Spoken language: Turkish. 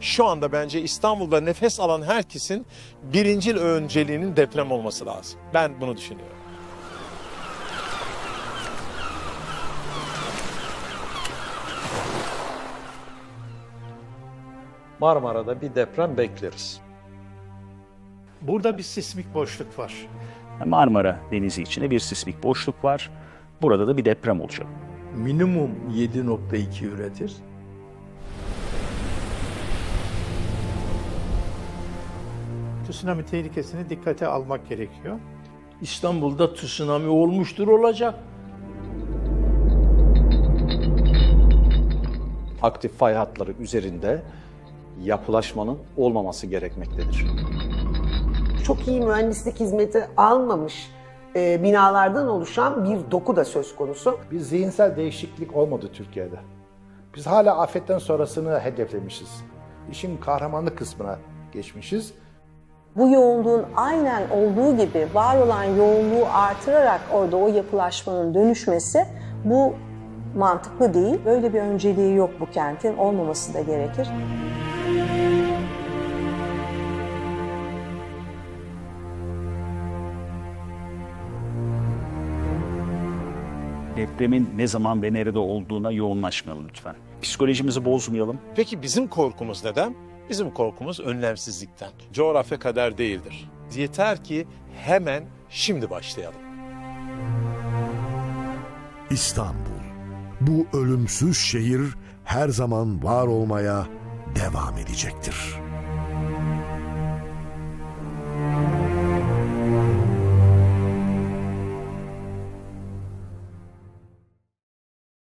şu anda bence İstanbul'da nefes alan herkesin birincil önceliğinin deprem olması lazım. Ben bunu düşünüyorum. Marmara'da bir deprem bekleriz. Burada bir sismik boşluk var. Marmara Denizi içinde bir sismik boşluk var. Burada da bir deprem olacak. minimum 7.2 üretir. Tsunami tehlikesini dikkate almak gerekiyor. İstanbul'da tsunami olmuştur olacak. Aktif fay hatları üzerinde yapılaşmanın olmaması gerekmektedir. çok iyi mühendislik hizmeti almamış e, binalardan oluşan bir doku da söz konusu. Bir zihinsel değişiklik olmadı Türkiye'de. Biz hala afetten sonrasını hedeflemişiz. İşin kahramanlık kısmına geçmişiz. Bu yoğunluğun aynen olduğu gibi var olan yoğunluğu artırarak orada o yapılaşmanın dönüşmesi bu mantıklı değil. Böyle bir önceliği yok bu kentin. Olmaması da gerekir. Depremin ne zaman ve nerede olduğuna yoğunlaşmayalım lütfen. Psikolojimizi bozmayalım. Peki bizim korkumuz neden? Bizim korkumuz önlemsizlikten. Coğrafya kader değildir. Yeter ki hemen şimdi başlayalım. İstanbul. Bu ölümsüz şehir her zaman var olmaya devam edecektir.